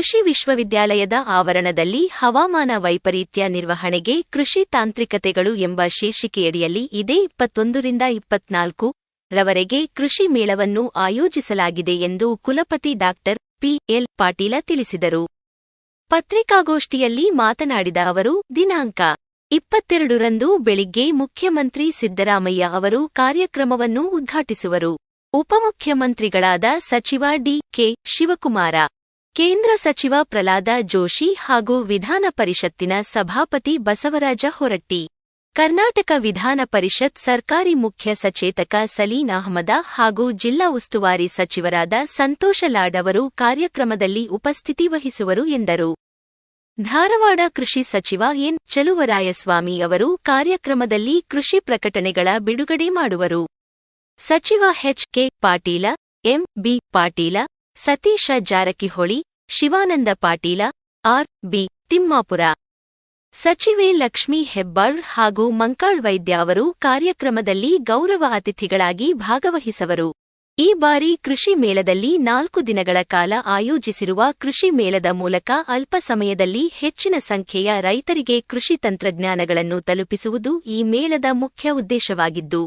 ಕೃಷಿ ವಿಶ್ವವಿದ್ಯಾಲಯದ ಆವರಣದಲ್ಲಿ ಹವಾಮಾನ ವೈಪರೀತ್ಯ ನಿರ್ವಹಣೆಗೆ ಕೃಷಿ ತಾಂತ್ರಿಕತೆಗಳು ಎಂಬ ಶೀರ್ಷಿಕೆಯಡಿಯಲ್ಲಿ ಇದೇ ಇಪ್ಪತ್ತೊಂದರಿಂದ ಇಪ್ಪತ್ನಾಲ್ಕು ರವರೆಗೆ ಕೃಷಿ ಮೇಳವನ್ನು ಆಯೋಜಿಸಲಾಗಿದೆ ಎಂದು ಕುಲಪತಿ ಡಾಕ್ಟರ್ ಪಿಎಲ್ ಪಾಟೀಲ ತಿಳಿಸಿದರು. ಪತ್ರಿಕಾಗೋಷ್ಠಿಯಲ್ಲಿ ಮಾತನಾಡಿದ ಅವರು, ದಿನಾಂಕ ಇಪ್ಪತ್ತೆರಡರಂದು ಬೆಳಿಗ್ಗೆ ಮುಖ್ಯಮಂತ್ರಿ ಸಿದ್ದರಾಮಯ್ಯ ಅವರು ಕಾರ್ಯಕ್ರಮವನ್ನು ಉದ್ಘಾಟಿಸುವರು. ಉಪಮುಖ್ಯಮಂತ್ರಿಗಳಾದ ಸಚಿವ ಡಿಕೆ ಶಿವಕುಮಾರ ಕೇಂದ್ರ ಸಚಿವ ಪ್ರಹ್ಲಾದ ಜೋಶಿ ಹಾಗೂ ವಿಧಾನ ಪರಿಷತ್ತಿನ ಸಭಾಪತಿ ಬಸವರಾಜ ಹೊರಟ್ಟಿ. ಕರ್ನಾಟಕ ವಿಧಾನ ಪರಿಷತ್ ಸರ್ಕಾರಿ ಮುಖ್ಯ ಸಚೇತಕ ಸಲೀನ್ ಅಹಮದ ಹಾಗೂ ಜಿಲ್ಲಾ ಉಸ್ತುವಾರಿ ಸಚಿವರಾದ ಸಂತೋಷ ಲಾಡ್ ಅವರು ಕಾರ್ಯಕ್ರಮದಲ್ಲಿ ಉಪಸ್ಥಿತಿ ವಹಿಸುವರು ಎಂದರು. ಧಾರವಾಡ ಕೃಷಿ ಸಚಿವ ಎನ್. ಚಲುವರಾಯಸ್ವಾಮಿ ಅವರು ಕಾರ್ಯಕ್ರಮದಲ್ಲಿ ಕೃಷಿ ಪ್ರಕಟಣೆಗಳ ಬಿಡುಗಡೆ ಮಾಡುವರು. ಸಚಿವ H. K. Patil, M. B. Patil Satish Jarkiholi, Shivanand Patil, R. B. Timmapur. ಸಚಿವೆ ಲಕ್ಷ್ಮೀ ಹೆಬ್ಬಾಳ್ ಹಾಗೂ ಮಂಕಾಳ್ ವೈದ್ಯ ಅವರು ಕಾರ್ಯಕ್ರಮದಲ್ಲಿ ಗೌರವ ಅತಿಥಿಗಳಾಗಿ ಭಾಗವಹಿಸವರು. ಈ ಬಾರಿ ಕೃಷಿ ಮೇಳದಲ್ಲಿ ನಾಲ್ಕು ದಿನಗಳ ಕಾಲ ಆಯೋಜಿಸಿರುವ ಕೃಷಿ ಮೇಳದ ಮೂಲಕ ಅಲ್ಪ ಸಮಯದಲ್ಲಿ ಹೆಚ್ಚಿನ ಸಂಖ್ಯೆಯ ರೈತರಿಗೆ ಕೃಷಿ ತಂತ್ರಜ್ಞಾನಗಳನ್ನು ತಲುಪಿಸುವುದು ಈ ಮೇಳದ ಮುಖ್ಯ ಉದ್ದೇಶವಾಗಿದ್ದು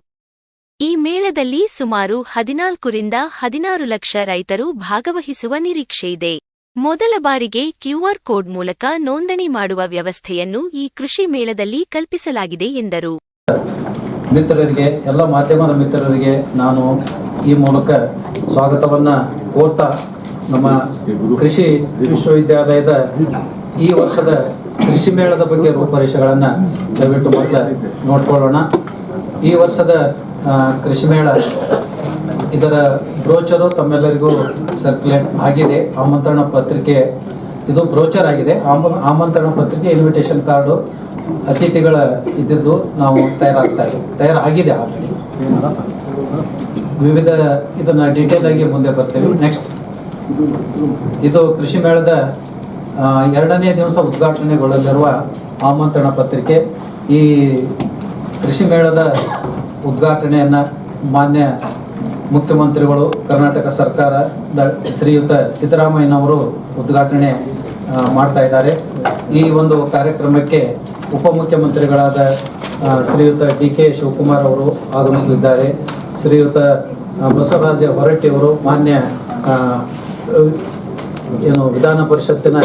ಈ ಮೇಳದಲ್ಲಿ ಸುಮಾರು ಹದಿನಾಲ್ಕರಿಂದ ಹದಿನಾರು ಲಕ್ಷ ರೈತರು ಭಾಗವಹಿಸುವ ನಿರೀಕ್ಷೆಯಿದೆ ಮೊದಲ ಬಾರಿಗೆ ಕ್ಯೂಆರ್ ಕೋಡ್ ಮೂಲಕ ನೋಂದಣಿ ಮಾಡುವ ವ್ಯವಸ್ಥೆಯನ್ನು ಈ ಕೃಷಿ ಮೇಳದಲ್ಲಿ ಕಲ್ಪಿಸಲಾಗಿದೆ ಎಂದರು. ಮಿತ್ರರಿಗೆ, ಎಲ್ಲ ಮಾಧ್ಯಮದ ಮಿತ್ರರಿಗೆ ನಾನು ಈ ಮೂಲಕ ಸ್ವಾಗತವನ್ನ ಕೋರ್ತಾ ನಮ್ಮ ಕೃಷಿ ವಿಶ್ವವಿದ್ಯಾಲಯದ ಈ ವರ್ಷದ ಕೃಷಿ ಮೇಳದ ಬಗ್ಗೆ ರೂಪರೇಷೆಗಳನ್ನು ದಯವಿಟ್ಟು ಮೊದಲ ನೋಡ್ಕೊಳ್ಳೋಣ. ಈ ವರ್ಷದ ಕೃಷಿ ಮೇಳ ಇದರ ಬ್ರೋಚರು ತಮ್ಮೆಲ್ಲರಿಗೂ ಸರ್ಕ್ಯುಲೇಟ್ ಆಗಿದೆ. ಆಮಂತ್ರಣ ಪತ್ರಿಕೆ, ಇದು ಬ್ರೋಚರ್ ಆಗಿದೆ. ಆಮ- ಆಮಂತ್ರಣ ಪತ್ರಿಕೆ ಇನ್ವಿಟೇಷನ್ ಕಾರ್ಡು ಅತಿಥಿಗಳ ಇದ್ದಿದ್ದು ನಾವು ತಯಾರಾಗ್ತಾ ಇದ್ದೀವಿ. ತಯಾರಾಗಿದೆ ಆಲ್ರೆಡಿ ವಿವಿಧ ಇದನ್ನು ಡೀಟೇಲ್ ಆಗಿ ಮುಂದೆ ಬರ್ತೇವೆ. ನೆಕ್ಸ್ಟ್ ಇದು ಕೃಷಿ ಮೇಳದ ಎರಡನೇ ದಿವಸ ಉದ್ಘಾಟನೆಗೊಳ್ಳಲಿರುವ ಆಮಂತ್ರಣ ಪತ್ರಿಕೆ. ಈ ಕೃಷಿ ಮೇಳದ ಉದ್ಘಾಟನೆಯನ್ನ ಮಾನ್ಯ ಮುಖ್ಯಮಂತ್ರಿಗಳು, ಕರ್ನಾಟಕ ಸರ್ಕಾರ ಶ್ರೀಯುತ ಸಿದ್ದರಾಮಯ್ಯನವರು ಉದ್ಘಾಟನೆ ಮಾಡ್ತಾ ಇದ್ದಾರೆ. ಈ ಒಂದು ಕಾರ್ಯಕ್ರಮಕ್ಕೆ ಉಪಮುಖ್ಯಮಂತ್ರಿಗಳಾದ ಶ್ರೀಯುತ ಡಿ ಕೆ ಶಿವಕುಮಾರ್ ಅವರು ಆಗಮಿಸಲಿದ್ದಾರೆ. ಶ್ರೀಯುತ ಬಸವರಾಜ ಹೊರಟ್ಟಿಯವರು ಮಾನ್ಯ ಏನು ವಿಧಾನ ಪರಿಷತ್ತಿನ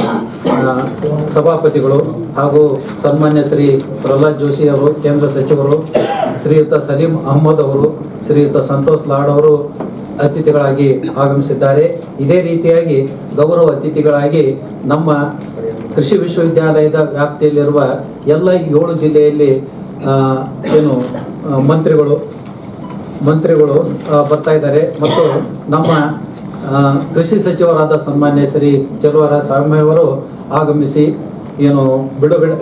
ಸಭಾಪತಿಗಳು ಹಾಗೂ ಸನ್ಮಾನ್ಯ ಶ್ರೀ ಪ್ರಹ್ಲಾದ್ ಜೋಶಿ ಅವರು, ಕೇಂದ್ರ ಸಚಿವರು, ಶ್ರೀಯುತ ಸಲೀಂ ಅಹಮ್ಮದ್ ಅವರು, ಶ್ರೀಯುತ ಸಂತೋಷ್ ಲಾಡ್ ಅವರು ಅತಿಥಿಗಳಾಗಿ ಆಗಮಿಸಿದ್ದಾರೆ. ಇದೇ ರೀತಿಯಾಗಿ ಗೌರವ ಅತಿಥಿಗಳಾಗಿ ನಮ್ಮ ಕೃಷಿ ವಿಶ್ವವಿದ್ಯಾಲಯದ ವ್ಯಾಪ್ತಿಯಲ್ಲಿರುವ ಎಲ್ಲ ಏಳು ಜಿಲ್ಲೆಯಲ್ಲಿ ಏನು ಮಂತ್ರಿಗಳು ಮಂತ್ರಿಗಳು ಬರ್ತಾ ಇದ್ದಾರೆ. ಮತ್ತು ನಮ್ಮ ಕೃಷಿ ಸಚಿವರಾದ ಸನ್ಮಾನ್ಯ ಶ್ರೀ ಚಲುವರ ಸ್ವಾಮಿಯವರು ಆಗಮಿಸಿ ಏನು ಬಿಡುಗಡೆ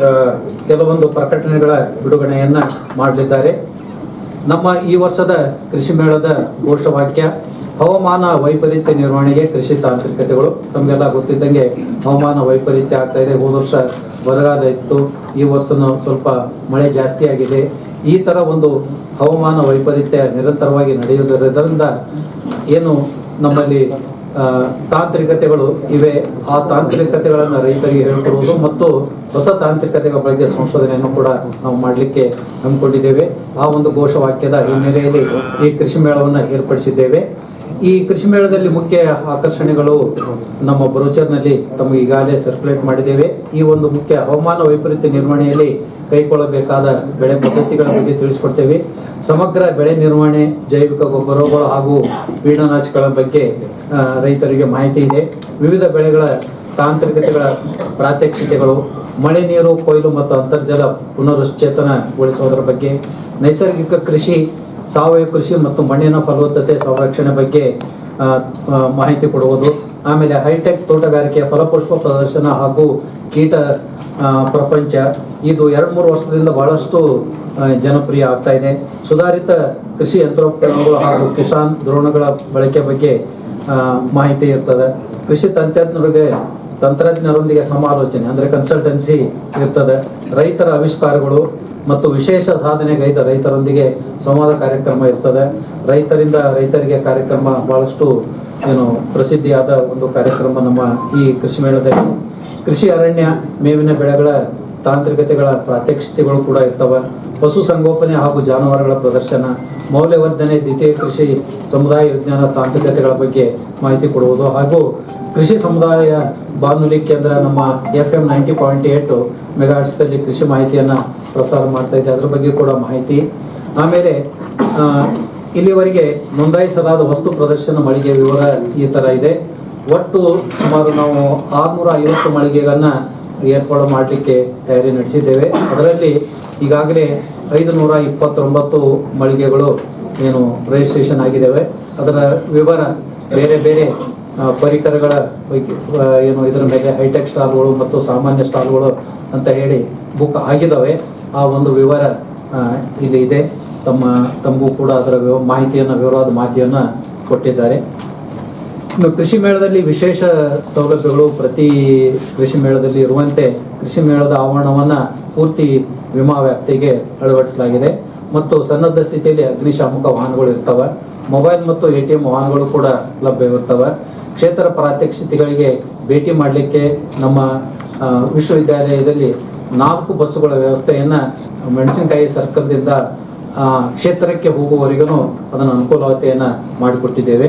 ಕೆಲವೊಂದು ಪ್ರಕಟಣೆಗಳ ಬಿಡುಗಡೆಯನ್ನ ಮಾಡಲಿದ್ದಾರೆ. ನಮ್ಮ ಈ ವರ್ಷದ ಕೃಷಿ ಮೇಳದ ಘೋಷವಾಕ್ಯ, ಹವಾಮಾನ ವೈಪರೀತ್ಯ ನಿರ್ವಹಣೆಗೆ ಕೃಷಿ ತಾಂತ್ರಿಕತೆಗಳು. ತಮಗೆಲ್ಲ ಗೊತ್ತಿದ್ದಂಗೆ ಹವಾಮಾನ ವೈಪರೀತ್ಯ ಆಗ್ತಾ ಇದೆ. ಹೋದ ವರ್ಷ ಬರಗಾಲ ಇತ್ತು. ಈ ವರ್ಷನೂ ಸ್ವಲ್ಪ ಮಳೆ ಜಾಸ್ತಿ ಆಗಿದೆ. ಈ ಥರ ಒಂದು ಹವಾಮಾನ ವೈಪರೀತ್ಯ ನಿರಂತರವಾಗಿ ನಡೆಯುವುದರಿಂದ ಏನು ನಮ್ಮಲ್ಲಿ ತಾಂತ್ರಿಕತೆಗಳು ಇವೆ. ಆ ತಾಂತ್ರಿಕತೆಗಳನ್ನು ರೈತರಿಗೆ ಹೇಳಿಕೊಡುವುದು ಮತ್ತು ಹೊಸ ತಾಂತ್ರಿಕತೆಗಳ ಬಗ್ಗೆ ಸಂಶೋಧನೆಯನ್ನು ಕೂಡ ನಾವು ಮಾಡಲಿಕ್ಕೆ ಹಮ್ಮಿಕೊಂಡಿದ್ದೇವೆ. ಆ ಒಂದು ಘೋಷವಾಕ್ಯದ ಹಿನ್ನೆಲೆಯಲ್ಲಿ ಈ ಕೃಷಿ ಮೇಳವನ್ನು ಏರ್ಪಡಿಸಿದ್ದೇವೆ. ಈ ಕೃಷಿ ಮೇಳದಲ್ಲಿ ಮುಖ್ಯ ಆಕರ್ಷಣೆಗಳು ನಮ್ಮ ಬ್ರೋಚರ್ನಲ್ಲಿ ತಮಗೆ ಈಗಾಗಲೇ ಸರ್ಕ್ಯುಲೇಟ್ ಮಾಡಿದ್ದೇವೆ. ಈ ಒಂದು ಮುಖ್ಯ ಹವಾಮಾನ ವೈಪರೀತ್ಯ ನಿರ್ವಹಣೆಯಲ್ಲಿ ಕೈಗೊಳ್ಳಬೇಕಾದ ಬೆಳೆ ಪದ್ಧತಿಗಳ ಬಗ್ಗೆ ತಿಳಿಸ್ಕೊಡ್ತೇವೆ. ಸಮಗ್ರ ಬೆಳೆ ನಿರ್ವಹಣೆ, ಜೈವಿಕ ಗೊಬ್ಬರಗಳು ಹಾಗೂ ಕೀಟನಾಶಕಗಳ ಬಗ್ಗೆ ರೈತರಿಗೆ ಮಾಹಿತಿ ಇದೆ. ವಿವಿಧ ಬೆಳೆಗಳ ತಾಂತ್ರಿಕತೆಗಳ ಪ್ರಾತ್ಯಕ್ಷಿಕೆಗಳು, ಮಳೆ ನೀರು, ಕೊಯ್ಲು ಮತ್ತು ಅಂತರ್ಜಲ ಪುನರುಶ್ಚೇತನಗೊಳಿಸುವುದರ ಬಗ್ಗೆ, ನೈಸರ್ಗಿಕ ಕೃಷಿ, ಸಾವಯವ ಕೃಷಿ ಮತ್ತು ಮಣ್ಣಿನ ಫಲವತ್ತತೆ ಸಂರಕ್ಷಣೆ ಬಗ್ಗೆ ಮಾಹಿತಿ ಕೊಡುವುದು. ಆಮೇಲೆ ಹೈಟೆಕ್ ತೋಟಗಾರಿಕೆ ಫಲಪುಷ್ಪ ಪ್ರದರ್ಶನ ಹಾಗೂ ಕೀಟ ಪ್ರಪಂಚ. ಇದು ಎರಡು ಮೂರು ವರ್ಷದಿಂದ ಬಹಳಷ್ಟು ಜನಪ್ರಿಯ ಆಗ್ತಾ ಇದೆ. ಸುಧಾರಿತ ಕೃಷಿ ಯಂತ್ರೋಪಕರಣಗಳು ಹಾಗೂ ಕಿಸಾನ್ ದ್ರೋಣಗಳ ಬಳಕೆ ಬಗ್ಗೆ ಮಾಹಿತಿ ಇರ್ತದೆ. ಕೃಷಿ ತಂತ್ರಜ್ಞರಿಗೆ, ತಂತ್ರಜ್ಞರೊಂದಿಗೆ ಸಮಾಲೋಚನೆ, ಅಂದರೆ ಕನ್ಸಲ್ಟೆನ್ಸಿ ಇರ್ತದೆ. ರೈತರ ಆವಿಷ್ಕಾರಗಳು ಮತ್ತು ವಿಶೇಷ ಸಾಧನೆಗೈದ ರೈತರೊಂದಿಗೆ ಸಂವಾದ ಕಾರ್ಯಕ್ರಮ ಇರ್ತದೆ. ರೈತರಿಂದ ರೈತರಿಗೆ ಕಾರ್ಯಕ್ರಮ ಬಹಳಷ್ಟು, ಏನು, ಪ್ರಸಿದ್ಧಿಯಾದ ಒಂದು ಕಾರ್ಯಕ್ರಮ ನಮ್ಮ ಈ ಕೃಷಿ ಮೇಳದಲ್ಲಿ. ಕೃಷಿ ಅರಣ್ಯ, ಮೇವಿನ ಬೆಳೆಗಳ ತಾಂತ್ರಿಕತೆಗಳ ಪ್ರಾತ್ಯಕ್ಷಿತೆಗಳು ಕೂಡ ಇರ್ತವೆ. ಪಶು ಸಂಗೋಪನೆ ಹಾಗೂ ಜಾನುವಾರುಗಳ ಪ್ರದರ್ಶನ, ಮೌಲ್ಯವರ್ಧನೆ, ದ್ವಿತೀಯ ಕೃಷಿ ಸಮುದಾಯ ವಿಜ್ಞಾನ ತಾಂತ್ರಿಕತೆಗಳ ಬಗ್ಗೆ ಮಾಹಿತಿ ಕೊಡುವುದು ಹಾಗೂ ಕೃಷಿ ಸಮುದಾಯ ಬಾನುಲಿ ಕೇಂದ್ರ ನಮ್ಮ ಎಫ್ ಎಂ ನೈಂಟಿ ಪಾಯಿಂಟ್ ಏಟು ಮೆಗಾಟ್ಸ್ದಲ್ಲಿ ಕೃಷಿ ಮಾಹಿತಿಯನ್ನು ಪ್ರಸಾರ ಮಾಡ್ತಾ ಇದ್ದೆ. ಅದ್ರ ಬಗ್ಗೆ ಕೂಡ ಮಾಹಿತಿ. ಆಮೇಲೆ ಇಲ್ಲಿವರೆಗೆ ನೋಂದಾಯಿಸಲಾದ ವಸ್ತು ಪ್ರದರ್ಶನ ಮಳಿಗೆ ವಿವರ ಈ ಥರ ಇದೆ. ಒಟ್ಟು ಸುಮಾರು ನಾವು ಆರುನೂರ ಐವತ್ತು ಮಳಿಗೆಗಳನ್ನು ಏರ್ಪಾಡು ಮಾಡಲಿಕ್ಕೆ ತಯಾರಿ ನಡೆಸಿದ್ದೇವೆ. ಅದರಲ್ಲಿ ಈಗಾಗಲೇ ಐದು ನೂರ ಇಪ್ಪತ್ತೊಂಬತ್ತು ಮಳಿಗೆಗಳು ಏನು ರಿಜಿಸ್ಟ್ರೇಷನ್ ಆಗಿದ್ದಾವೆ. ಅದರ ವಿವರ ಬೇರೆ ಬೇರೆ ಪರಿಕರಗಳ ಏನು ಇದರ ಮೇಲೆ ಹೈಟೆಕ್ ಸ್ಟಾಲ್ಗಳು ಮತ್ತು ಸಾಮಾನ್ಯ ಸ್ಟಾಲ್ಗಳು ಅಂತ ಹೇಳಿ ಬುಕ್ ಆಗಿದ್ದಾವೆ. ಆ ಒಂದು ವಿವರ ಇಲ್ಲಿ ಇದೆ. ತಮ್ಮ, ತಮಗೂ ಕೂಡ ಅದರ ಮಾಹಿತಿಯನ್ನು, ವಿವರವಾದ ಮಾಹಿತಿಯನ್ನು ಕೊಟ್ಟಿದ್ದಾರೆ. ಇನ್ನು ಕೃಷಿ ಮೇಳದಲ್ಲಿ ವಿಶೇಷ ಸೌಲಭ್ಯಗಳು ಪ್ರತಿ ಕೃಷಿ ಮೇಳದಲ್ಲಿ ಇರುವಂತೆ ಕೃಷಿ ಮೇಳದ ಆವರಣವನ್ನು ಪೂರ್ತಿ ವಿಮಾ ವ್ಯಾಪ್ತಿಗೆ ಅಳವಡಿಸಲಾಗಿದೆ. ಮತ್ತು ಸನ್ನದ್ಧ ಸ್ಥಿತಿಯಲ್ಲಿ ಅಗ್ನಿಶಾಮಕ ವಾಹನಗಳು ಇರ್ತವೆ. ಮೊಬೈಲ್ ಮತ್ತು ಎ ಟಿ ಎಂ ವಾಹನಗಳು ಕೂಡ ಲಭ್ಯವಿರ್ತವೆ. ಕ್ಷೇತ್ರ ಪ್ರಾತ್ಯಕ್ಷಿತೆಗಳಿಗೆ ಭೇಟಿ ಮಾಡಲಿಕ್ಕೆ ನಮ್ಮ ವಿಶ್ವವಿದ್ಯಾಲಯದಲ್ಲಿ ನಾಲ್ಕು ಬಸ್ಸುಗಳ ವ್ಯವಸ್ಥೆಯನ್ನು ಮೆಣಸಿನಕಾಯಿ ಸರ್ಕಲ್ದಿಂದ ಕ್ಷೇತ್ರಕ್ಕೆ ಹೋಗುವವರೆಗೂ ಅದನ್ನು ಅನುಕೂಲತೆಯನ್ನು ಮಾಡಿಕೊಟ್ಟಿದ್ದೇವೆ.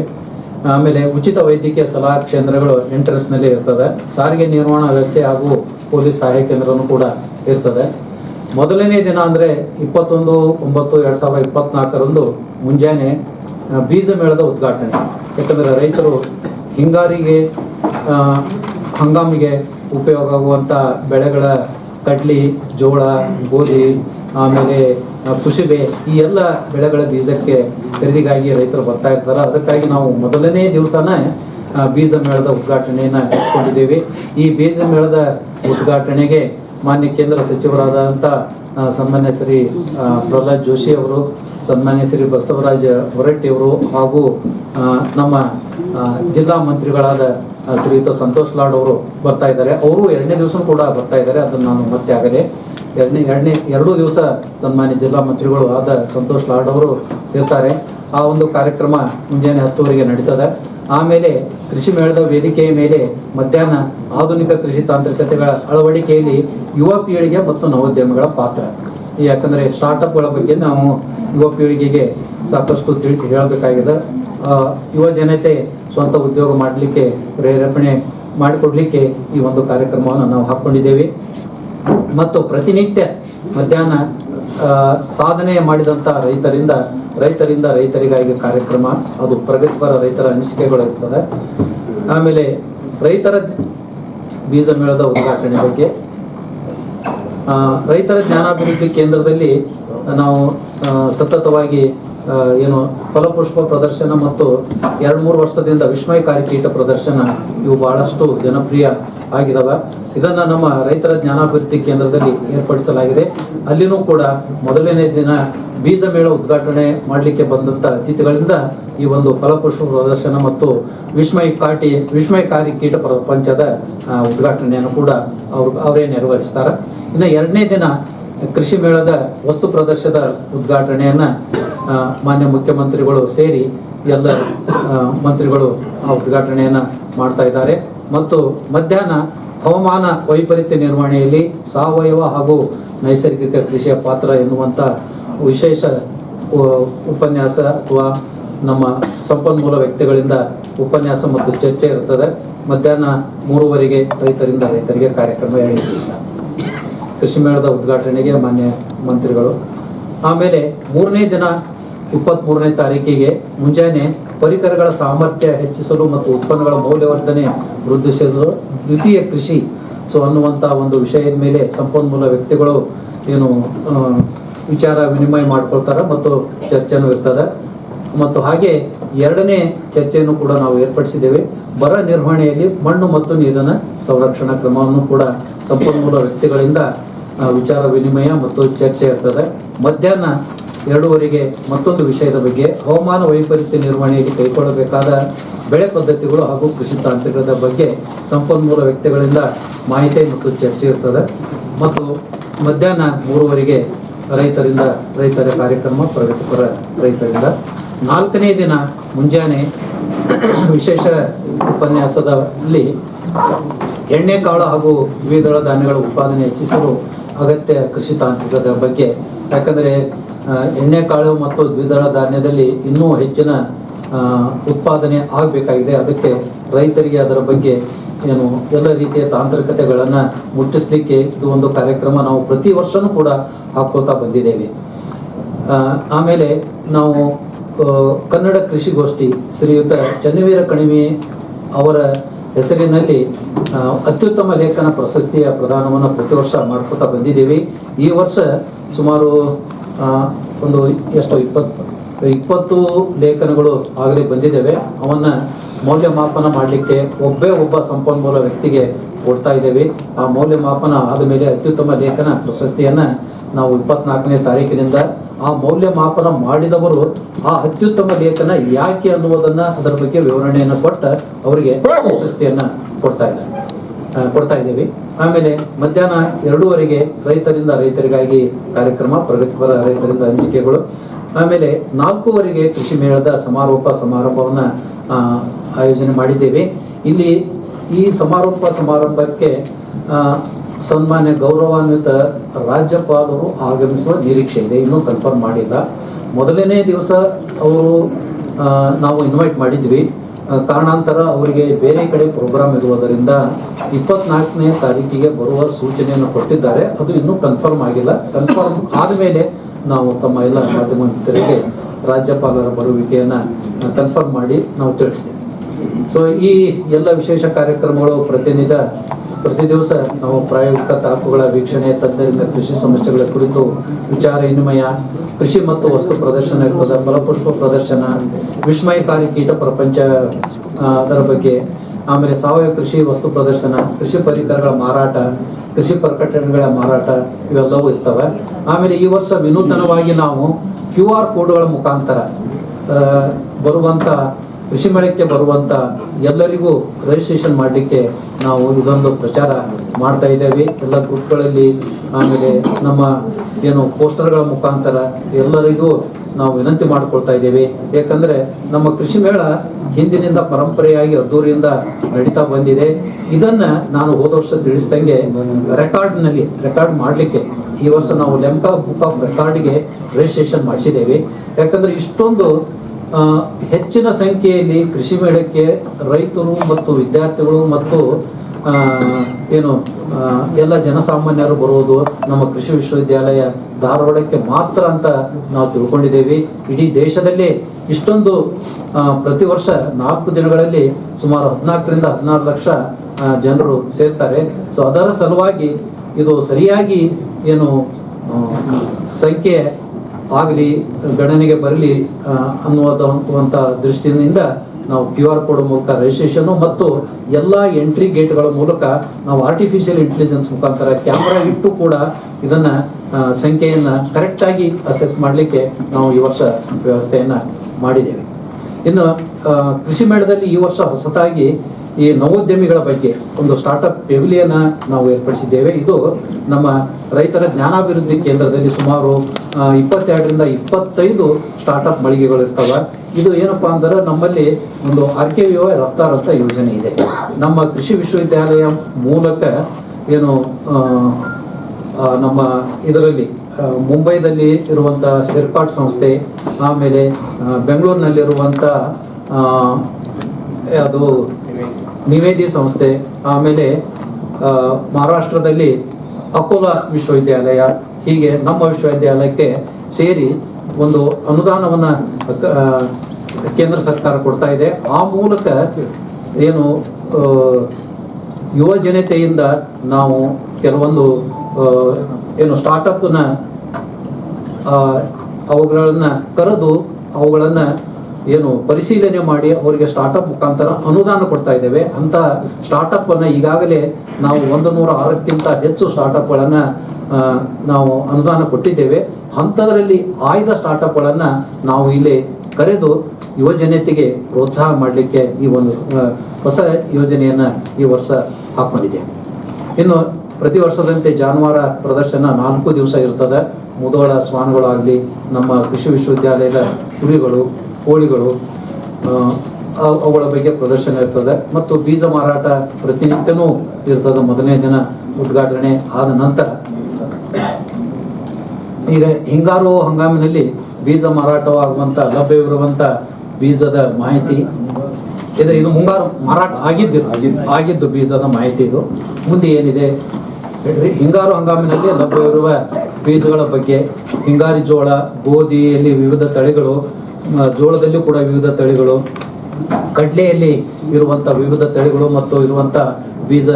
ಆಮೇಲೆ ಉಚಿತ ವೈದ್ಯಕೀಯ ಸಲಹಾ ಕೇಂದ್ರಗಳು ಎಂಟ್ರೆನ್ಸ್ನಲ್ಲಿ ಇರ್ತದೆ. ಸಾರಿಗೆ ನಿರ್ವಹಣಾ ವ್ಯವಸ್ಥೆ ಹಾಗೂ ಪೊಲೀಸ್ ಸಹಾಯ ಕೇಂದ್ರನೂ ಕೂಡ ಇರ್ತದೆ. ಮೊದಲನೇ ದಿನ ಅಂದರೆ ಇಪ್ಪತ್ತೊಂದು, ಒಂಬತ್ತು, ಎರಡು ಸಾವಿರದ ಇಪ್ಪತ್ನಾಲ್ಕರಂದು ಮುಂಜಾನೆ ಬೀಜ ಮೇಳದ ಉದ್ಘಾಟನೆ. ಯಾಕಂದರೆ ರೈತರು ಹಿಂಗಾರಿಗೆ ಹಂಗಾಮಿಗೆ ಉಪಯೋಗ ಆಗುವಂಥ ಬೆಳೆಗಳ ಕಡ್ಲಿ, ಜೋಳ, ಗೋಧಿ, ಆಮೇಲೆ ಕುಸಿಬೆ ಈ ಎಲ್ಲ ಬೆಳೆಗಳ ಬೀಜಕ್ಕೆ ಖರೀದಿಗಾಗಿ ರೈತರು ಬರ್ತಾ ಇರ್ತಾರೆ. ಅದಕ್ಕಾಗಿ ನಾವು ಮೊದಲನೇ ದಿವಸನೇ ಬೀಜ ಮೇಳದ ಉದ್ಘಾಟನೆಯನ್ನು ಕೊಟ್ಟಿದ್ದೀವಿ ಈ ಬೀಜ ಮೇಳದ ಉದ್ಘಾಟನೆಗೆ ಮಾನ್ಯ ಕೇಂದ್ರ ಸಚಿವರಾದಂಥ ಸನ್ಮಾನ್ಯ ಶ್ರೀ ಪ್ರಹ್ಲಾದ್ ಜೋಶಿ ಅವರು ಸನ್ಮಾನ್ಯ ಶ್ರೀ ಬಸವರಾಜ ಹೊರಟ್ಟಿಯವರು ಹಾಗೂ ನಮ್ಮ ಜಿಲ್ಲಾ ಮಂತ್ರಿಗಳಾದ ಶ್ರೀಯುತ ಸಂತೋಷ್ ಲಾಡ್ ಅವರು ಬರ್ತಾ ಇದ್ದಾರೆ. ಅವರು ಎರಡನೇ ದಿವಸ ಕೂಡ ಬರ್ತಾ ಇದ್ದಾರೆ. ಅದನ್ನು ನಾನು ಮತ್ತೆ ಆಗಲೇ ಎರಡನೇ ಎರಡನೇ, ಎರಡೂ ದಿವಸ ಸನ್ಮಾನ್ಯ ಜಿಲ್ಲಾ ಮಂತ್ರಿಗಳು ಆದ ಸಂತೋಷ್ ಲಾಡ್ ಅವರು ಇರ್ತಾರೆ. ಆ ಒಂದು ಕಾರ್ಯಕ್ರಮ ಮುಂಜಾನೆ ಹತ್ತುವರೆಗೆ ನಡೀತದೆ. ಆಮೇಲೆ ಕೃಷಿ ಮೇಳದ ವೇದಿಕೆಯ ಮೇಲೆ ಮಧ್ಯಾಹ್ನ ಆಧುನಿಕ ಕೃಷಿ ತಾಂತ್ರಿಕತೆಗಳ ಅಳವಡಿಕೆಯಲ್ಲಿ ಯುವ ಪೀಳಿಗೆ ಮತ್ತು ನವೋದ್ಯಮಗಳ ಪಾತ್ರ. ಯಾಕಂದರೆ ಸ್ಟಾರ್ಟಪ್ಗಳ ಬಗ್ಗೆ ನಾವು ಯುವ ಪೀಳಿಗೆಗೆ ಸಾಕಷ್ಟು ತಿಳಿಸಿ ಹೇಳಬೇಕಾಗಿದೆ. ಯುವ ಜನತೆ ಸ್ವಂತ ಉದ್ಯೋಗ ಮಾಡಲಿಕ್ಕೆ, ಪ್ರೇರೇಪಣೆ ಮಾಡಿಕೊಡ್ಲಿಕ್ಕೆ ಈ ಒಂದು ಕಾರ್ಯಕ್ರಮವನ್ನು ನಾವು ಹಾಕ್ಕೊಂಡಿದ್ದೇವೆ ಮತ್ತು ಪ್ರತಿನಿತ್ಯ ಮಧ್ಯಾಹ್ನ ಸಾಧನೆ ಮಾಡಿದಂಥ ರೈತರಿಂದ ರೈತರಿಂದ ರೈತರಿಗಾಗಿ ಕಾರ್ಯಕ್ರಮ, ಅದು ಪ್ರಗತಿಪರ ರೈತರ ಅನಿಸಿಕೆಗಳು ಇರ್ತದೆ. ಆಮೇಲೆ ರೈತರ ಬೀಜ ಮೇಳದ ಉದ್ಘಾಟನೆ ಬಗ್ಗೆ ರೈತರ ಜ್ಞಾನಾಭಿವೃದ್ಧಿ ಕೇಂದ್ರದಲ್ಲಿ ನಾವು ಸತತವಾಗಿ ಏನು ಫಲಪುಷ್ಪ ಪ್ರದರ್ಶನ ಮತ್ತು ಎರಡು ಮೂರು ವರ್ಷದಿಂದ ವಿಸ್ಮಯಕಾರಿ ಕೀಟ ಪ್ರದರ್ಶನ ಇವು ಬಹಳಷ್ಟು ಜನಪ್ರಿಯ ಆಗಿದಾವೆ. ಇದನ್ನು ನಮ್ಮ ರೈತರ ಜ್ಞಾನಾಭಿವೃದ್ಧಿ ಕೇಂದ್ರದಲ್ಲಿ ಏರ್ಪಡಿಸಲಾಗಿದೆ. ಅಲ್ಲಿನೂ ಕೂಡ ಮೊದಲನೇ ದಿನ ಬೀಜ ಮೇಳ ಉದ್ಘಾಟನೆ ಮಾಡಲಿಕ್ಕೆ ಬಂದಂಥ ಅತಿಥಿಗಳಿಂದ ಈ ಒಂದು ಫಲಪುಷ್ಪ ಪ್ರದರ್ಶನ ಮತ್ತು ವಿಸ್ಮಯ ಕಾಟಿ ವಿಸ್ಮಯಕಾರಿ ಕೀಟ ಪ್ರಪಂಚದ ಉದ್ಘಾಟನೆಯನ್ನು ಕೂಡ ಅವರು, ಅವರೇ ನೆರವೇರಿಸ್ತಾರೆ. ಇನ್ನು ಎರಡನೇ ದಿನ ಕೃಷಿ ಮೇಳದ ವಸ್ತು ಪ್ರದರ್ಶನದ ಉದ್ಘಾಟನೆಯನ್ನು ಮಾನ್ಯ ಮುಖ್ಯಮಂತ್ರಿಗಳು ಸೇರಿ ಎಲ್ಲ ಮಂತ್ರಿಗಳು ಆ ಉದ್ಘಾಟನೆಯನ್ನು ಮಾಡ್ತಾ ಇದ್ದಾರೆ. ಮತ್ತು ಮಧ್ಯಾಹ್ನ ಹವಾಮಾನ ವೈಪರೀತ್ಯ ನಿರ್ವಹಣೆಯಲ್ಲಿ ಸಾವಯವ ಹಾಗೂ ನೈಸರ್ಗಿಕ ಕೃಷಿಯ ಪಾತ್ರ ಎನ್ನುವಂಥ ವಿಶೇಷ ಉಪನ್ಯಾಸ ಅಥವಾ ನಮ್ಮ ಸಂಪನ್ಮೂಲ ವ್ಯಕ್ತಿಗಳಿಂದ ಉಪನ್ಯಾಸ ಮತ್ತು ಚರ್ಚೆ ಇರ್ತದೆ ಮಧ್ಯಾಹ್ನ ಮೂರುವರೆಗೆ ರೈತರಿಂದ ರೈತರಿಗೆ ಕಾರ್ಯಕ್ರಮ ಎರಡು ಕೃಷಿ ಮೇಳದ ಉದ್ಘಾಟನೆಗೆ ಮಾನ್ಯ ಮಂತ್ರಿಗಳು. ಆಮೇಲೆ ಮೂರನೇ ದಿನ ಇಪ್ಪತ್ತ್ಮೂರನೇ ತಾರೀಕಿಗೆ ಮುಂಜಾನೆ ಪರಿಕರಗಳ ಸಾಮರ್ಥ್ಯ ಹೆಚ್ಚಿಸಲು ಮತ್ತು ಉತ್ಪನ್ನಗಳ ಮೌಲ್ಯವರ್ಧನೆ ವೃದ್ಧಿಸಲು ದ್ವಿತೀಯ ಕೃಷಿ. ಸೊ ಅನ್ನುವಂಥ ಒಂದು ವಿಷಯದ ಮೇಲೆ ಸಂಪನ್ಮೂಲ ವ್ಯಕ್ತಿಗಳು ಏನು ವಿಚಾರ ವಿನಿಮಯ ಮಾಡ್ಕೊಳ್ತಾರೆ ಮತ್ತು ಚರ್ಚೆನೂ ಇರ್ತದೆ. ಮತ್ತು ಹಾಗೆ ಎರಡನೇ ಚರ್ಚೆಯನ್ನು ಕೂಡ ನಾವು ಏರ್ಪಡಿಸಿದ್ದೇವೆ. ಬರ ನಿರ್ವಹಣೆಯಲ್ಲಿ ಮಣ್ಣು ಮತ್ತು ನೀರಿನ ಸಂರಕ್ಷಣಾ ಕ್ರಮವನ್ನು ಕೂಡ ಸಂಪನ್ಮೂಲ ವ್ಯಕ್ತಿಗಳಿಂದ ವಿಚಾರ ವಿನಿಮಯ ಮತ್ತು ಚರ್ಚೆ ಇರ್ತದೆ. ಮಧ್ಯಾಹ್ನ ಎರಡೂವರೆಗೆ ಮತ್ತೊಂದು ವಿಷಯದ ಬಗ್ಗೆ ಹವಾಮಾನ ವೈಪರೀತ್ಯ ನಿರ್ವಹಣೆಯಲ್ಲಿ ಕೈಗೊಳ್ಳಬೇಕಾದ ಬೆಳೆ ಪದ್ಧತಿಗಳು ಹಾಗೂ ಕೃಷಿ ತಾಂತ್ರಿಕದ ಬಗ್ಗೆ ಸಂಪನ್ಮೂಲ ವ್ಯಕ್ತಿಗಳಿಂದ ಮಾಹಿತಿ ಮತ್ತು ಚರ್ಚೆ ಇರ್ತದೆ. ಮತ್ತು ಮಧ್ಯಾಹ್ನ ಮೂರುವರೆಗೆ ರೈತರಿಂದ, ರೈತರ ಕಾರ್ಯಕ್ರಮ ಪ್ರಗತಿಪರ ರೈತರಿಂದ. ನಾಲ್ಕನೇ ದಿನ ಮುಂಜಾನೆ ವಿಶೇಷ ಉಪನ್ಯಾಸದಲ್ಲಿ ಎಣ್ಣೆಕಾಳು ಹಾಗೂ ದ್ವಿದಳ ಧಾನ್ಯಗಳ ಉತ್ಪಾದನೆ ಹೆಚ್ಚಿಸಲು ಅಗತ್ಯ ಕೃಷಿ ತಾಂತ್ರಿಕದ ಬಗ್ಗೆ, ಯಾಕಂದರೆ ಎಣ್ಣೆಕಾಳು ಮತ್ತು ದ್ವಿದಳ ಧಾನ್ಯದಲ್ಲಿ ಇನ್ನೂ ಹೆಚ್ಚಿನ ಉತ್ಪಾದನೆ ಆಗಬೇಕಾಗಿದೆ. ಅದಕ್ಕೆ ರೈತರಿಗೆ ಅದರ ಬಗ್ಗೆ ಏನು ಎಲ್ಲ ರೀತಿಯ ತಾಂತ್ರಿಕತೆಗಳನ್ನು ಮುಟ್ಟಿಸಲಿಕ್ಕೆ ಇದು ಒಂದು ಕಾರ್ಯಕ್ರಮ ನಾವು ಪ್ರತಿ ವರ್ಷವೂ ಕೂಡ ಹಾಕೋತಾ ಬಂದಿದ್ದೇವೆ. ಆಮೇಲೆ ನಾವು ಕನ್ನಡ ಕೃಷಿಗೋಷ್ಠಿ ಶ್ರೀಯುತ ಚನ್ನವೀರ ಕಣಿವೆ ಅವರ ಹೆಸರಿನಲ್ಲಿ ಅತ್ಯುತ್ತಮ ಲೇಖನ ಪ್ರಶಸ್ತಿಯ ಪ್ರದಾನವನ್ನು ಪ್ರತಿ ವರ್ಷ ಮಾಡ್ಕೋತಾ ಬಂದಿದ್ದೀವಿ. ಈ ವರ್ಷ ಸುಮಾರು ಒಂದು ಎಷ್ಟು ಇಪ್ಪತ್ತು ಇಪ್ಪತ್ತು ಲೇಖನಗಳು ಆಗಲೇ ಬಂದಿದ್ದೇವೆ. ಅವನ್ನ ಮೌಲ್ಯಮಾಪನ ಮಾಡಲಿಕ್ಕೆ ಒಬ್ಬೇ ಒಬ್ಬ ಸಂಪನ್ಮೂಲ ವ್ಯಕ್ತಿಗೆ ಕೊಡ್ತಾ ಇದ್ದೇವೆ. ಆ ಮೌಲ್ಯಮಾಪನ ಆದ ಮೇಲೆ ಅತ್ಯುತ್ತಮ ಲೇಖನ ಪ್ರಶಸ್ತಿಯನ್ನ ನಾವು ಇಪ್ಪತ್ನಾಲ್ಕನೇ ತಾರೀಕಿನಿಂದ ಆ ಮೌಲ್ಯಮಾಪನ ಮಾಡಿದವರು ಆ ಅತ್ಯುತ್ತಮ ಲೇಖನ ಯಾಕೆ ಅನ್ನುವುದನ್ನ ಅದರ ಬಗ್ಗೆ ವಿವರಣೆಯನ್ನು ಕೊಟ್ಟ ಅವರಿಗೆ ಪ್ರಶಸ್ತಿಯನ್ನ ಕೊಡ್ತಾ ಇದ್ದಾರೆ. ಕೊಡ್ತಾ ಇದ್ದೀವಿ. ಆಮೇಲೆ ಮಧ್ಯಾಹ್ನ ಎರಡೂವರೆಗೆ ರೈತರಿಂದ ರೈತರಿಗಾಗಿ ಕಾರ್ಯಕ್ರಮ, ಪ್ರಗತಿಪರ ರೈತರಿಂದ ಅನಿಸಿಕೆಗಳು. ಆಮೇಲೆ ನಾಲ್ಕೂವರೆಗೆ ಕೃಷಿ ಮೇಳದ ಸಮಾರೋಪ ಸಮಾರಂಭವನ್ನು ಆಯೋಜನೆ ಮಾಡಿದ್ದೇವೆ. ಇಲ್ಲಿ ಈ ಸಮಾರೋಪ ಸಮಾರಂಭಕ್ಕೆ ಸನ್ಮಾನ್ಯ ಗೌರವಾನ್ವಿತ ರಾಜ್ಯಪಾಲರು ಆಗಮಿಸುವ ನಿರೀಕ್ಷೆ ಇದೆ. ಇನ್ನೂ ಕನ್ಫರ್ಮ್ ಮಾಡಿಲ್ಲ. ಮೊದಲನೇ ದಿವಸ ಅವರು ನಾವು ಇನ್ವೈಟ್ ಮಾಡಿದ್ವಿ. ಕಾರಣಾಂತರ ಅವರಿಗೆ ಬೇರೆ ಕಡೆ ಪ್ರೋಗ್ರಾಮ್ ಇರುವುದರಿಂದ ಇಪ್ಪತ್ನಾಲ್ಕನೇ ತಾರೀಕಿಗೆ ಬರುವ ಸೂಚನೆಯನ್ನು ಕೊಟ್ಟಿದ್ದಾರೆ. ಅದು ಇನ್ನೂ ಕನ್ಫರ್ಮ್ ಆಗಿಲ್ಲ. ಕನ್ಫರ್ಮ್ ಆದಮೇಲೆ ನಾವು ತಮ್ಮ ಎಲ್ಲ ಮಾಧ್ಯಮ ರಾಜ್ಯಪಾಲರ ಬರುವಿಕೆಯನ್ನು ಕನ್ಫರ್ಮ್ ಮಾಡಿ ನಾವು ತಿಳಿಸ್ತೀವಿ. ಸೊ ಈ ಎಲ್ಲ ವಿಶೇಷ ಕಾರ್ಯಕ್ರಮಗಳು ಪ್ರತಿನಿತ್ಯ ಪ್ರತಿ ದಿವಸ ನಾವು ಪ್ರಾಯೋಗಿಕ ತಾಪುಗಳ ವೀಕ್ಷಣೆ ತಜ್ಞರಿಂದ ಕೃಷಿ ಸಮಸ್ಯೆಗಳ ಕುರಿತು ವಿಚಾರ ವಿನಿಮಯ, ಕೃಷಿ ಮತ್ತು ವಸ್ತು ಪ್ರದರ್ಶನ ಇರ್ತದೆ, ಫಲಪುಷ್ಪ ಪ್ರದರ್ಶನ ವಿಸ್ಮಯಕಾರಿ ಕೀಟ ಪ್ರಪಂಚ ಅದರ ಬಗ್ಗೆ, ಆಮೇಲೆ ಸಾವಯವ ಕೃಷಿ ವಸ್ತು ಪ್ರದರ್ಶನ, ಕೃಷಿ ಪರಿಕರಗಳ ಮಾರಾಟ, ಕೃಷಿ ಪ್ರಕಟಣೆಗಳ ಮಾರಾಟ, ಇವೆಲ್ಲವೂ ಇರ್ತವೆ. ಆಮೇಲೆ ಈ ವರ್ಷ ವಿನೂತನವಾಗಿ ನಾವು ಕ್ಯೂ ಆರ್ ಕೋಡ್ಗಳ ಮುಖಾಂತರ ಬರುವಂಥ ಕೃಷಿ ಮೇಳಕ್ಕೆ ಬರುವಂಥ ಎಲ್ಲರಿಗೂ ರಿಜಿಸ್ಟ್ರೇಷನ್ ಮಾಡಲಿಕ್ಕೆ ನಾವು ಇದೊಂದು ಪ್ರಚಾರ ಮಾಡ್ತಾ ಇದ್ದೇವೆ. ಎಲ್ಲ ಗ್ರೂಪ್ಗಳಲ್ಲಿ ಆಮೇಲೆ ನಮ್ಮ ಏನು ಪೋಸ್ಟರ್ಗಳ ಮುಖಾಂತರ ಎಲ್ಲರಿಗೂ ನಾವು ವಿನಂತಿ ಮಾಡಿಕೊಳ್ತಾ ಇದ್ದೇವೆ. ಯಾಕಂದರೆ ನಮ್ಮ ಕೃಷಿ ಮೇಳ ಹಿಂದಿನಿಂದ ಪರಂಪರೆಯಾಗಿ ಅದ್ದೂರಿಯಿಂದ ನಡೀತಾ ಬಂದಿದೆ. ಇದನ್ನ ನಾನು ಹೋದ ವರ್ಷ ತಿಳಿಸ್ದಂಗೆ ರೆಕಾರ್ಡ್ನಲ್ಲಿ ರೆಕಾರ್ಡ್ ಮಾಡಲಿಕ್ಕೆ ಈ ವರ್ಷ ನಾವು ಲೆಮ್ಕಾ ಬುಕ್ ಆಫ್ ರೆಕಾರ್ಡ್ಗೆ ರಿಜಿಸ್ಟ್ರೇಷನ್ ಮಾಡಿಸಿದ್ದೇವೆ. ಯಾಕಂದ್ರೆ ಇಷ್ಟೊಂದು ಹೆಚ್ಚಿನ ಸಂಖ್ಯೆಯಲ್ಲಿ ಕೃಷಿ ಮೇಳಕ್ಕೆ ರೈತರು ಮತ್ತು ವಿದ್ಯಾರ್ಥಿಗಳು ಮತ್ತು ಏನು ಎಲ್ಲ ಜನಸಾಮಾನ್ಯರು ಬರುವುದು ನಮ್ಮ ಕೃಷಿ ವಿಶ್ವವಿದ್ಯಾಲಯ ಧಾರವಾಡಕ್ಕೆ ಮಾತ್ರ ಅಂತ ನಾವು ತಿಳ್ಕೊಂಡಿದ್ದೇವೆ. ಇಡೀ ದೇಶದಲ್ಲಿ ಇಷ್ಟೊಂದು ಪ್ರತಿ ವರ್ಷ ನಾಲ್ಕು ದಿನಗಳಲ್ಲಿ ಸುಮಾರು ಹದಿನಾಲ್ಕರಿಂದ ಹದಿನಾರು ಲಕ್ಷ ಜನರು ಸೇರ್ತಾರೆ. ಸೊ ಅದರ ಸಲುವಾಗಿ ಇದು ಸರಿಯಾಗಿ ಏನು ಸಂಖ್ಯೆ ಆಗಲಿ, ಗಣನೆಗೆ ಬರಲಿ ಅನ್ನುವಂಥ ದೃಷ್ಟಿಯಿಂದ ನಾವು ಕ್ಯೂ ಆರ್ ಕೋಡ್ ಮೂಲಕ ರಿಜಿಸ್ಟ್ರೇಷನ್ ಮತ್ತು ಎಲ್ಲ ಎಂಟ್ರಿ ಗೇಟ್ಗಳ ಮೂಲಕ ನಾವು ಆರ್ಟಿಫಿಷಿಯಲ್ ಇಂಟೆಲಿಜೆನ್ಸ್ ಮುಖಾಂತರ ಕ್ಯಾಮ್ರಾ ಇಟ್ಟು ಕೂಡ ಇದನ್ನು ಸಂಖ್ಯೆಯನ್ನು ಕರೆಕ್ಟಾಗಿ ಅಸೆಸ್ ಮಾಡಲಿಕ್ಕೆ ನಾವು ಈ ವರ್ಷ ವ್ಯವಸ್ಥೆಯನ್ನು ಮಾಡಿದ್ದೇವೆ. ಇನ್ನು ಕೃಷಿ ಮೇಳದಲ್ಲಿ ಈ ವರ್ಷ ಹೊಸತಾಗಿ ಈ ನವೋದ್ಯಮಿಗಳ ಬಗ್ಗೆ ಒಂದು ಸ್ಟಾರ್ಟಪ್ ಪೆವಿಲಿಯನ್ ನಾವು ಏರ್ಪಡಿಸಿದ್ದೇವೆ. ಇದು ನಮ್ಮ ರೈತರ ಜ್ಞಾನಾಭಿವೃದ್ಧಿ ಕೇಂದ್ರದಲ್ಲಿ ಸುಮಾರು ಇಪ್ಪತ್ತೆರಡರಿಂದ ಇಪ್ಪತ್ತೈದು ಸ್ಟಾರ್ಟಪ್ ಮಳಿಗೆಗಳು ಇರ್ತವೆ. ಇದು ಏನಪ್ಪಾ ಅಂದ್ರೆ ನಮ್ಮಲ್ಲಿ ಒಂದು ಆರ್ ಕೆ ವಿ ರಫ್ತಾರ್ ಅಂತ ಯೋಜನೆ ಇದೆ. ನಮ್ಮ ಕೃಷಿ ವಿಶ್ವವಿದ್ಯಾಲಯ ಮೂಲಕ ಏನು ನಮ್ಮ ಇದರಲ್ಲಿ ಮುಂಬೈದಲ್ಲಿ ಇರುವಂಥ ಸಿರ್ಕಾಟ್ ಸಂಸ್ಥೆ, ಆಮೇಲೆ ಬೆಂಗಳೂರಿನಲ್ಲಿರುವಂಥ ಅದು ನಿವೇದಿ ಸಂಸ್ಥೆ, ಆಮೇಲೆ ಮಹಾರಾಷ್ಟ್ರದಲ್ಲಿ ಅಕೋಲಾ ವಿಶ್ವವಿದ್ಯಾಲಯ, ಹೀಗೆ ನಮ್ಮ ವಿಶ್ವವಿದ್ಯಾಲಯಕ್ಕೆ ಸೇರಿ ಒಂದು ಅನುದಾನವನ್ನು ಕೇಂದ್ರ ಸರ್ಕಾರ ಕೊಡ್ತಾ ಇದೆ. ಆ ಮೂಲಕ ಏನು ಯುವ ಜನತೆಯಿಂದ ನಾವು ಕೆಲವೊಂದು ಏನು ಸ್ಟಾರ್ಟಪ್ನ ಅವುಗಳನ್ನು ಕರೆದು ಅವುಗಳನ್ನು ಏನು ಪರಿಶೀಲನೆ ಮಾಡಿ ಅವರಿಗೆ ಸ್ಟಾರ್ಟಪ್ ಮುಖಾಂತರ ಅನುದಾನ ಕೊಡ್ತಾ ಇದ್ದೇವೆ. ಅಂತ ಸ್ಟಾರ್ಟಪ್ ಅನ್ನ ಈಗಾಗಲೇ ನಾವು ಒಂದು ನೂರ ಆರಕ್ಕಿಂತ ಹೆಚ್ಚು ಸ್ಟಾರ್ಟಪ್ಗಳನ್ನು ನಾವು ಅನುದಾನ ಕೊಟ್ಟಿದ್ದೇವೆ. ಅಂಥದ್ರಲ್ಲಿ ಆಯ್ದ ಸ್ಟಾರ್ಟಪ್ಗಳನ್ನು ನಾವು ಇಲ್ಲಿ ಕರೆದು ಯುವಜನತೆಗೆ ಪ್ರೋತ್ಸಾಹ ಮಾಡಲಿಕ್ಕೆ ಈ ಒಂದು ಹೊಸ ಯೋಜನೆಯನ್ನು ಈ ವರ್ಷ ಹಾಕೊಂಡಿದೆ ಇನ್ನು ಪ್ರತಿ ವರ್ಷದಂತೆ ಜಾನುವಾರ ಪ್ರದರ್ಶನ ನಾಲ್ಕು ದಿವಸ ಇರ್ತದೆ. ಮುದೋಳ ಶ್ವಾನಗಳಾಗಲಿ ನಮ್ಮ ಕೃಷಿ ವಿಶ್ವವಿದ್ಯಾಲಯದ ಕುರಿಗಳು ಕೋಳಿಗಳು ಅವುಗಳ ಬಗ್ಗೆ ಪ್ರದರ್ಶನ ಇರ್ತದೆ. ಮತ್ತು ಬೀಜ ಮಾರಾಟ ಪ್ರತಿನಿತ್ಯನೂ ಇರ್ತದೆ ಮೊದಲನೇ ದಿನ ಉದ್ಘಾಟನೆ ಆದ ನಂತರ. ಈಗ ಹಿಂಗಾರು ಹಂಗಾಮಿನಲ್ಲಿ ಬೀಜ ಮಾರಾಟವಾಗುವಂತ ಲಭ್ಯವಿರುವಂತ ಬೀಜದ ಮಾಹಿತಿ, ಇದು ಇದು ಮುಂಗಾರು ಮಾರಾಟ ಆಗಿದ್ದು ಆಗಿದ್ದು. ಬೀಜದ ಮಾಹಿತಿ ಇದು. ಮುಂದೆ ಏನಿದೆ? ಹಿಂಗಾರು ಹಂಗಾಮಿನಲ್ಲಿ ಲಭ್ಯವಿರುವ ಬೀಜಗಳ ಬಗ್ಗೆ ಹಿಂಗಾರಿ ಜೋಳ ಗೋಧಿಯಲ್ಲಿ ವಿವಿಧ ತಳಿಗಳು ಜೋಳದಲ್ಲೂ ಕೂಡ ವಿವಿಧ ತಳಿಗಳು, ಕಡಲೆಯಲ್ಲಿ ಇರುವಂಥ ವಿವಿಧ ತಳಿಗಳು ಮತ್ತು ಇರುವಂಥ ಬೀಜ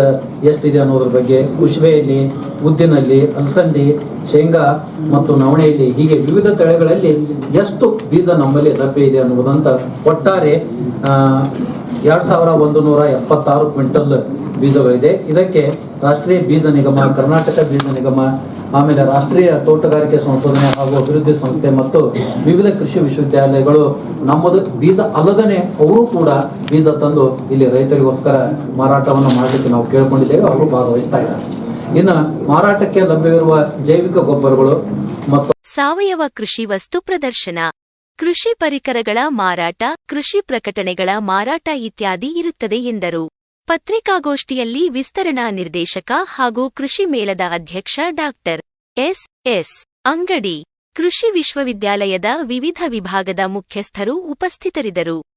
ಎಷ್ಟಿದೆ ಅನ್ನೋದ್ರ ಬಗ್ಗೆ ಉಷ್ವೆಯಲ್ಲಿ, ಉದ್ದಿನಲ್ಲಿ, ಅಲಸಂದಿ, ಶೇಂಗಾ ಮತ್ತು ನವಣೆಯಲ್ಲಿ ಹೀಗೆ ವಿವಿಧ ತಳಿಗಳಲ್ಲಿ ಎಷ್ಟು ಬೀಜ ನಮ್ಮಲ್ಲಿ ಲಭ್ಯ ಇದೆ ಅನ್ನುವುದಂತ ಒಟ್ಟಾರೆ ಎರಡು ಸಾವಿರ ಒಂದು ನೂರ ಎಪ್ಪತ್ತಾರು ಕ್ವಿಂಟಲ್ ಬೀಜಗಳಿದೆ. ಇದಕ್ಕೆ ರಾಷ್ಟ್ರೀಯ ಬೀಜ ನಿಗಮ, ಕರ್ನಾಟಕ ಬೀಜ ನಿಗಮ ಆಮೇಲೆ ರಾಷ್ಟ್ರೀಯ ತೋಟಗಾರಿಕೆ ಸಂಶೋಧನೆ ಹಾಗೂ ಅಭಿವೃದ್ಧಿ ಸಂಸ್ಥೆ ಮತ್ತು ವಿವಿಧ ಕೃಷಿ ವಿಶ್ವವಿದ್ಯಾಲಯಗಳು ನಮ್ಮದು ಬೀಜ ಅಲ್ಲದನೆ ಅವರು ಕೂಡ ಬೀಜ ತಂದು ಇಲ್ಲಿ ರೈತರಿಗೋಸ್ಕರ ಮಾರಾಟವನ್ನು ಮಾಡಲಿಕ್ಕೆ ನಾವು ಕೇಳ್ಕೊಂಡಿದ್ದೇವೆ. ಅವರು ಭಾಗವಹಿಸ್ತಾ ಇದ್ದಾರೆ. ಇನ್ನು ಮಾರಾಟಕ್ಕೆ ಲಭ್ಯವಿರುವ ಜೈವಿಕ ಗೊಬ್ಬರಗಳು ಮತ್ತು ಸಾವಯವ ಕೃಷಿ ವಸ್ತು ಪ್ರದರ್ಶನ, ಕೃಷಿ ಪರಿಕರಗಳ ಮಾರಾಟ, ಕೃಷಿ ಪ್ರಕಟಣೆಗಳ ಮಾರಾಟ ಇತ್ಯಾದಿ ಇರುತ್ತದೆ ಎಂದರು. ಪತ್ರಿಕಾಗೋಷ್ಠಿಯಲ್ಲಿ ವಿಸ್ತರಣಾ ನಿರ್ದೇಶಕ ಹಾಗೂ ಕೃಷಿ ಮೇಳದ ಅಧ್ಯಕ್ಷ ಡಾಕ್ಟರ್ ಎಸ್. ಎಸ್. ಅಂಗಡಿ, ಕೃಷಿ ವಿಶ್ವವಿದ್ಯಾಲಯದ ವಿವಿಧ ವಿಭಾಗದ ಮುಖ್ಯಸ್ಥರು ಉಪಸ್ಥಿತರಿದ್ದರು.